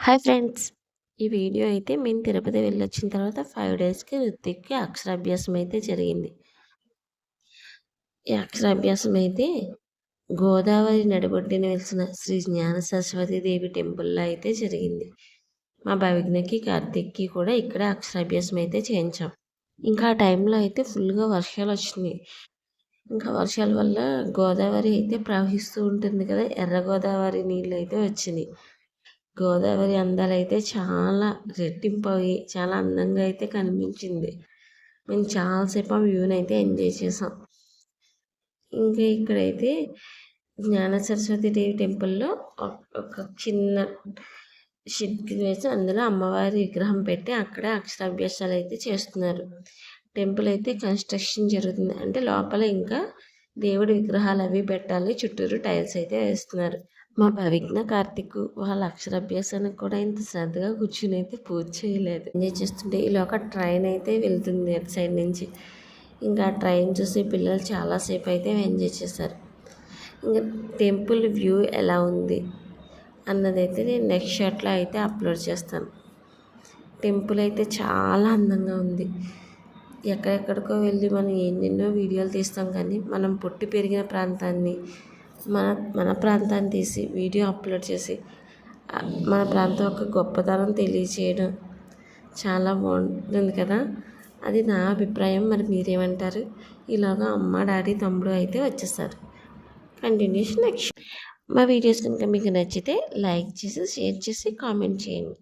Hi friends. ఈ video అయితే మేము తిరుపతి వెళ్ళొచ్చిన తర్వాత ఫైవ్ డేస్కి రుత్తిక్కి అక్షరాభ్యాసం అయితే జరిగింది. ఈ అక్షరాభ్యాసం అయితే గోదావరి నడిబొడ్డిన వెలిసిన శ్రీ జ్ఞాన సరస్వతి దేవి టెంపుల్లో అయితే జరిగింది. మా భవిజ్ఞకి కార్తిక్కి కూడా ఇక్కడే అక్షరాభ్యాసం అయితే చేయించాం. ఇంకా ఆ టైంలో అయితే ఫుల్గా వర్షాలు వచ్చినాయి. ఇంకా వర్షాల వల్ల గోదావరి అయితే ప్రవహిస్తూ ఉంటుంది కదా ఎర్ర గోదావరి నీళ్ళు అయితే వచ్చినాయి. గోదావరి అందాలు అయితే చాలా రెట్టింపు అయ్యి చాలా అందంగా అయితే కనిపించింది. మేము చాలాసేపు ఆ వ్యూని అయితే ఎంజాయ్ చేసాం. ఇంకా ఇక్కడైతే జ్ఞాన సరస్వతి దేవి టెంపుల్లో ఒక చిన్న షిడ్ వేసి అందులో అమ్మవారి విగ్రహం పెట్టి అక్కడే అక్షరాభ్యాసాలు అయితే చేస్తున్నారు. టెంపుల్ అయితే కన్స్ట్రక్షన్ జరుగుతుంది. అంటే లోపల ఇంకా దేవుడి విగ్రహాలు అవి పెట్టాలి. చుట్టూరు టైల్స్ అయితే వేస్తున్నారు. మా భవిజ్ఞ కార్తిక్ వాళ్ళ అక్షరాభ్యాసానికి కూడా ఇంత శ్రద్ధగా కూర్చుని అయితే పూజ చేయలేదు. ఎంజాయ్ చేస్తుంటే ఇలా ఒక ట్రైన్ అయితే వెళ్తుంది అటు సైడ్ నుంచి. ఇంకా ట్రైన్ చూసి పిల్లలు చాలాసేపు అయితే ఎంజాయ్ చేశారు. ఇంకా టెంపుల్ వ్యూ ఎలా ఉంది అన్నదైతే నేను నెక్స్ట్ షాట్లో అయితే అప్లోడ్ చేస్తాను. టెంపుల్ అయితే చాలా అందంగా ఉంది. ఎక్కడెక్కడికో వెళ్ళి మనం ఎన్నెన్నో వీడియోలు తీస్తాం కానీ మనం పుట్టి పెరిగిన ప్రాంతాన్ని మన మన ప్రాంతాన్ని తీసి వీడియో అప్లోడ్ చేసి మన ప్రాంతం యొక్క గొప్పతనం తెలియచేయడం చాలా బాగుంటుంది కదా. అది నా అభిప్రాయం. మరి మీరేమంటారు? ఇలాగా అమ్మ డాడీ తమ్ముడు అయితే వచ్చేసారు కంటిన్యూషన్ నెక్స్ట్. మా వీడియోస్ కనుక మీకు నచ్చితే లైక్ చేసి షేర్ చేసి కామెంట్ చేయండి.